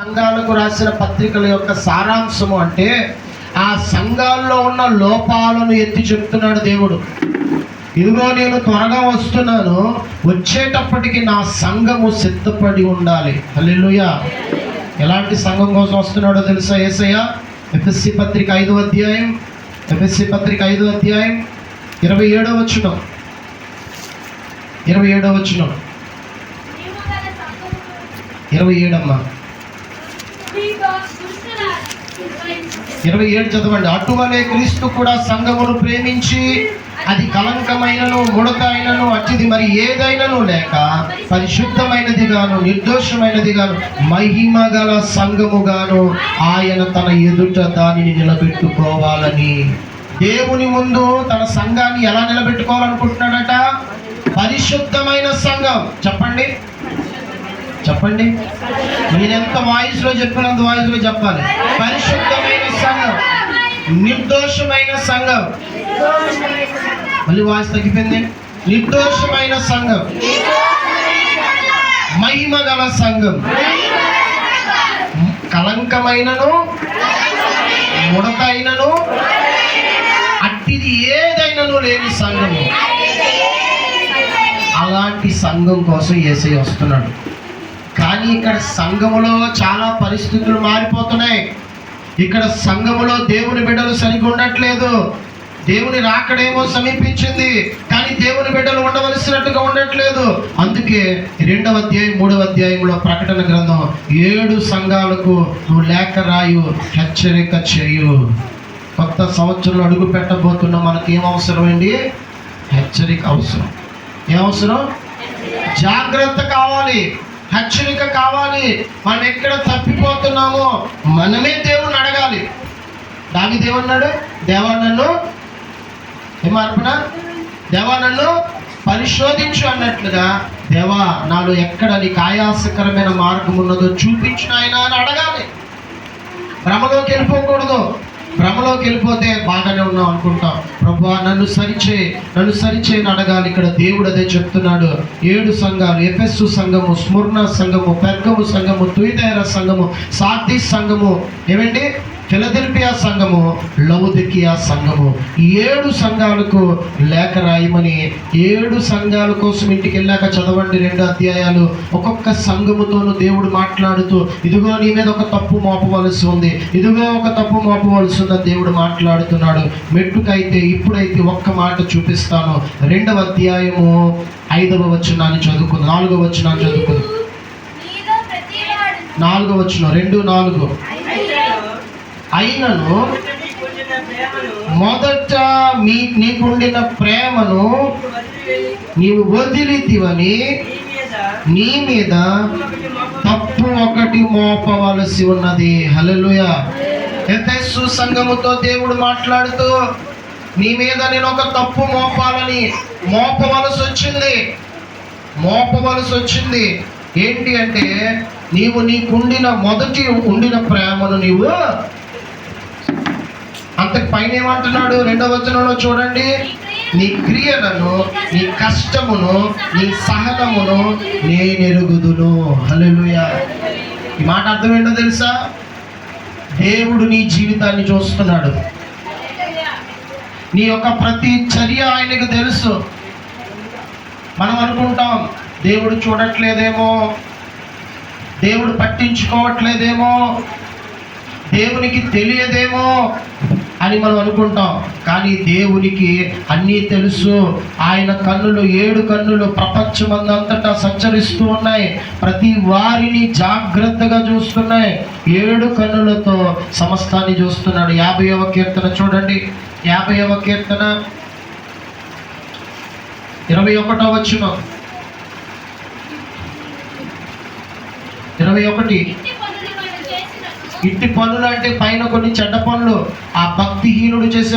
సంఘాలకు రాసిన పత్రికల యొక్క సారాంశము అంటే ఆ సంఘాల్లో ఉన్న లోపాలను ఎత్తి చెప్తున్నాడు దేవుడు. ఇదిగో నేను త్వరగా వస్తున్నాను. వచ్చేటప్పటికి నా సంఘము సిద్ధపడి ఉండాలి. హల్లెలూయా. ఎలాంటి సంఘం కోసం వస్తున్నాడో తెలుసా ఏసయ్య? ఎఫ్ఎస్సి పత్రిక ఐదు అధ్యాయం ఎఫ్ఎస్సి పత్రిక ఐదు అధ్యాయం ఇరవై ఏడో వచ్చిన ఇరవై ఏడో వచ్చిన ఇరవై ఏడమ్మా. ఇరవై ఏడు చదవండి. అటువలే క్రీస్తు కూడా సంఘమును ప్రేమించి అది కలంకమైనను ముడత అయినను మరి ఏదైనను లేక పరిశుద్ధమైనది గాను నిర్దోషమైనది గాను మహిమ గల సంఘముగాను ఆయన తన ఎదుట దానిని నిలబెట్టుకోవాలని. దేవుని ముందు తన సంఘాన్ని ఎలా నిలబెట్టుకోవాలనుకుంటున్నాడట? పరిశుద్ధమైన సంఘం. చెప్పండి. చెప్పండి. మీరెంత వాయిస్లో చెప్పినంత వాయిస్లో చెప్పాలి. పరిశుద్ధమైన సంఘం. నిర్దోషమైన సంఘం. మళ్ళీ వాయిస్ తగ్గిపోయింది. నిర్దోషమైన సంఘం. మహిమ గల సంఘం. కలంకమైనను ముడత అయినను అట్టిది ఏదైనను లేని సంఘము. అలాంటి సంఘం కోసం ఏసై వస్తున్నాడు. కానీ ఇక్కడ సంఘములో చాలా పరిస్థితులు మారిపోతున్నాయి. ఇక్కడ సంఘములో దేవుని బిడ్డలు సరిగ్గా ఉండట్లేదు. దేవుని రాకడేమో సమీపించింది కానీ దేవుని బిడ్డలు ఉండవలసినట్టుగా ఉండట్లేదు. అందుకే రెండవ అధ్యాయం మూడవ అధ్యాయంలో ప్రకటన గ్రంథం ఏడు సంఘాలకు నువ్వు లేఖ రాయు హెచ్చరిక చేయు. కొత్త సంవత్సరంలో అడుగు పెట్టబోతున్న మనకి ఏం అవసరమండి? హెచ్చరిక అవసరం. ఏం అవసరం? జాగ్రత్త కావాలి. హెచ్చరిక కావాలి. మనం ఎక్కడ తప్పిపోతున్నామో మనమే దేవుని అడగాలి. దానికి దేవున్నాడు దేవా నన్ను ఏమర్పణ దేవా నన్ను పరిశోధించు అన్నట్లుగా దేవా నాలో ఎక్కడ నీకు ఆయాసకరమైన మార్గం ఉన్నదో చూపించిన ఆయన అని అడగాలి. భ్రమలోకి వెళ్ళిపోకూడదు. భ్రమలోకి వెళ్ళిపోతే బాగానే ఉన్నాం అనుకుంటాం. ప్రభు నన్ను సరిచే నన్ను సరిచేయని అడగాలి. ఇక్కడ దేవుడు అదే చెప్తున్నాడు. ఏడు సంఘాలు ఎఫెస్సు సంఘము స్ముర్ణ సంఘము పెర్గము సంఘము తుయితేర సంఘము సాతి సంఘము. ఏమండి? ఫిలదెల్పియా సంఘము లౌదికియా సంఘము ఏడు సంఘాలకు లేఖ రాయమని ఏడు సంఘాల కోసం ఇంటికి వెళ్ళాక చదవండి రెండు అధ్యాయాలు. ఒక్కొక్క సంఘముతోనూ దేవుడు మాట్లాడుతూ ఇదిగో నీ మీద ఒక తప్పు మోపవలసి ఉంది ఇదిగో ఒక తప్పు మోపవలసి ఉందని దేవుడు మాట్లాడుతున్నాడు. మెట్టుకైతే ఇప్పుడైతే ఒక్క మాట చూపిస్తాను. రెండవ అధ్యాయము ఐదవ వచనాన్ని చదువుకుంది. నాలుగవ వచనాన్ని చదువుకుంది. నాలుగవ వచనం రెండు నాలుగు. అయినను మొదట మీ నీకుండిన ప్రేమను నీవు వదిలితివని నీ మీద తప్పు ఒకటి మోపవలసి ఉన్నది. హల్లెలూయ. ఎఫెస్సు సంఘముతో దేవుడు మాట్లాడుతూ నీ మీద నేను ఒక తప్పు మోపాలని మోపవలసి వచ్చింది. మోపవలసి వచ్చింది. ఏంటి అంటే నీవు నీకుండిన మొదటి ఉండిన ప్రేమను నీవు అంతకు పైన ఏమంటున్నాడు? రెండవ వచనంలో చూడండి. నీ క్రియలను నీ కష్టమును నీ సహనమును నేనెరుగుదును. హల్లెలూయా. ఈ మాట అర్థం ఏంటో తెలుసా? దేవుడు నీ జీవితాన్ని చూస్తున్నాడు. నీ యొక్క ప్రతి చర్య ఆయనకు తెలుసు. మనం అనుకుంటాం దేవుడు చూడట్లేదేమో దేవుడు పట్టించుకోవట్లేదేమో దేవునికి తెలియదేమో అని మనం అనుకుంటాం. కానీ దేవునికి అన్నీ తెలుసు. ఆయన కన్నులు ఏడు కన్నులు ప్రపంచమందంతటా సంచరిస్తూ ఉన్నాయి. ప్రతి వారిని జాగ్రత్తగా చూస్తున్నాయి. ఏడు కన్నులతో సమస్తాన్ని చూస్తున్నాడు. యాభైవ కీర్తన చూడండి. యాభైవ కీర్తన. ఇరవై ఒకటో వచ్చిన ఇరవై ఒకటి. ఇంటి పనులు అంటే పైన కొన్ని చెడ్డ పనులు. ఆ భక్తిహీనుడు చేసే